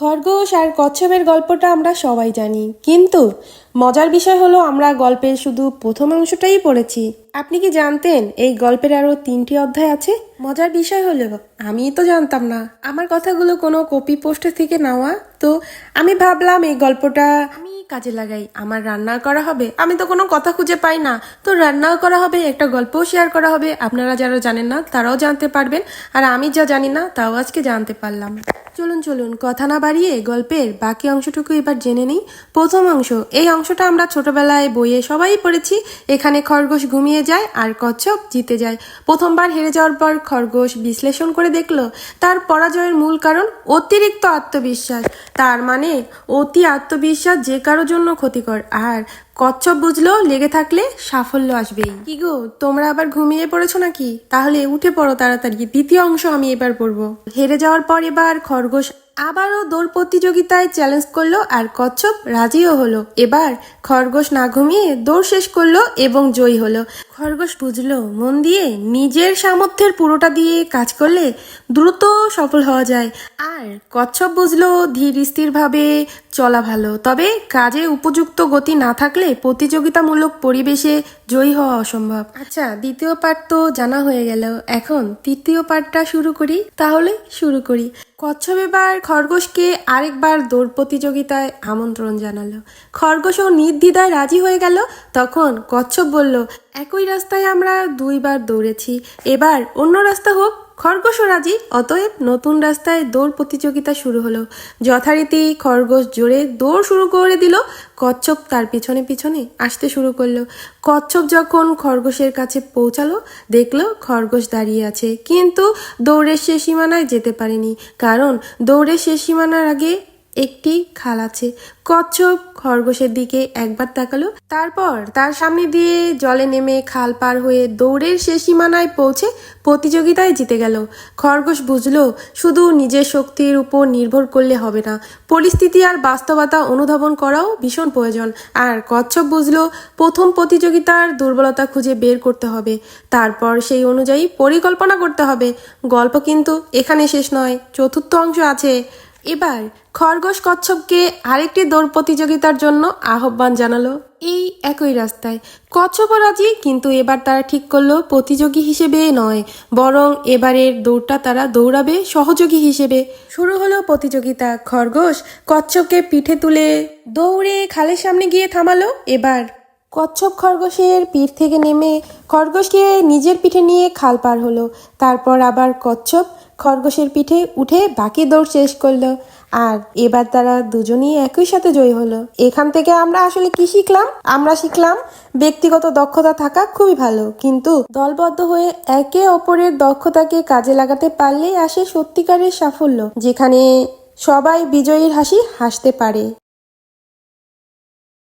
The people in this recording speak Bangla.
খরগোশ আর কচ্ছপের গল্পটা আমরা সবাই জানি। কিন্তু মজার বিষয় হলো আমরা গল্পের শুধু প্রথম অংশটাই পড়েছি। আপনি কি জানতেন এই গল্পের আরও তিনটি অধ্যায় আছে? মজার বিষয় হলো, আমি তো জানতাম না। আমার কথাগুলো কোনো কপি পোস্টার থেকে নেওয়া। তো আমি ভাবলাম এই গল্পটা আমি কাজে লাগাই। আমার রান্না করা হবে। আমি তো কোনো কথা খুঁজে পাই না। তো রান্নাও করা হবে, একটা গল্পও শেয়ার করা হবে। আপনারা যারা জানেন না, তারাও জানতে পারবেন। আর আমি যা জানি না, তাও আজকে জানতে পারলাম। চলুন চলুন, কথা না বাড়িয়ে গল্পের বাকি অংশটুকু এবার জেনে নিই। প্রথম অংশ, এই অংশটা আমরা ছোটবেলায় বইয়ে সবাই পড়েছি। এখানে খরগোশ ঘুমিয়ে যায় আর কচ্ছপ জিতে যায়। প্রথমবার হেরে যাওয়ার পর খরগোশ বিশ্লেষণ করে দেখল, তার পরাজয়ের মূল কারণ অতিরিক্ত আত্মবিশ্বাস। তার মানে অতি আত্মবিশ্বাস যে কারোর জন্য ক্ষতিকর। আর কচ্ছপ বুঝলো, লেগে থাকলে সাফল্য আসবেই। কি গো, তোমরা আবার ঘুমিয়ে পড়েছো নাকি? তাহলে উঠে পড়ো তাড়াতাড়ি, দ্বিতীয় অংশ আমি এবার পড়ব। হেরে যাওয়ার পর এবার খরগোশ আবারও দৌড় প্রতিযোগিতায় চ্যালেঞ্জ করল আর কচ্ছপ রাজিও হলো। এবার খরগোশ না ঘুমিয়ে দৌড় শেষ করল এবং জয়ী হলো। খরগোশ বুঝলো, মন দিয়ে নিজের সামর্থ্যের পুরোটা দিয়ে কাজ করলে দ্রুত সফল হওয়া যায়। আর কচ্ছপ বুঝলো, ধীর স্থিরভাবে চলা ভালো। তবে কাজে উপযুক্ত গতি না থাকলে প্রতিযোগিতামূলক পরিবেশে জয়ী হওয়া অসম্ভব। আচ্ছা দ্বিতীয় পার্ট তো জানা হয়ে গেল। এখন তৃতীয় পার্টটা শুরু করি, তাহলে শুরু করি। কচ্ছপ এবার খরগোশকে আরেকবার দৌড় প্রতিযোগিতায় আমন্ত্রণ জানালো। খরগোশও নির্দ্বিধায় রাজি হয়ে গেল। তখন কচ্ছপ বলল, একই রাস্তায় আমরা দুইবার দৌড়েছি। এবার অন্য রাস্তা হোক। খরগোশও রাজি। অতএব নতুন রাস্তায় দৌড় প্রতিযোগিতা শুরু হলো। যথারীতি খরগোশ জোরে দৌড় শুরু করে দিল। কচ্ছপ তার পিছনে পিছনে আসতে শুরু করল। কচ্ছপ যখন খরগোশের কাছে পৌঁছালো, দেখল খরগোশ দাঁড়িয়ে আছে। কিন্তু দৌড়ের শেষ সীমানায় যেতে পারেনি। কারণ দৌড়ের শেষ সীমানার আগে একটি খাল আছে। কচ্ছপ খরগোশের দিকে একবার তাকালো। তারপর তার সামনে দিয়ে জলে নেমে খাল পার হয়ে দৌড়ের শেষ সীমানায় পৌঁছে প্রতিযোগিতায় জিতে গেল। খরগোশ বুঝলো, শুধু নিজের শক্তির উপর নির্ভর করলে হবে না। পরিস্থিতি আর বাস্তবতা অনুধাবন করাও ভীষণ প্রয়োজন। আর কচ্ছপ বুঝলো, প্রথম প্রতিযোগিতার দুর্বলতা খুঁজে বের করতে হবে। তারপর সেই অনুযায়ী পরিকল্পনা করতে হবে। গল্প কিন্তু এখানে শেষ নয়, চতুর্থ অংশ আছে। এবার খরগোশ কচ্ছপকে আরেকটি দৌড় প্রতিযোগিতার জন্য আহ্বান জানালো। এই একই রাস্তায় কচ্ছপও রাজি, কিন্তু এবার তারা ঠিক করল, প্রতিযোগী হিসেবে নয়, বরং এবারের দৌড়টা তারা দৌড়াবে সহযোগী হিসেবে। শুরু হলো প্রতিযোগিতা। খরগোশ কচ্ছপকে পিঠে তুলে দৌড়ে খালের সামনে গিয়ে থামালো। এবার কচ্ছপ খরগোশের পিঠ থেকে নেমে খরগোশকে নিজের পিঠে নিয়ে খাল পার হলো। তারপর আবার কচ্ছপ খরগোশের পিঠে উঠে বাকি দৌড় শেষ করল। আর এবার তারা দুজনেই একই সাথে জয়ী হলো। এখান থেকে আমরা আসলে কি শিখলাম? আমরা শিখলাম ব্যক্তিগত দক্ষতা থাকা খুবই ভালো, কিন্তু দলবদ্ধ হয়ে একে অপরের দক্ষতাকে কাজে লাগাতে পারলেই আসে সত্যিকারের সাফল্য, যেখানে সবাই বিজয়ীর হাসি হাসতে পারে।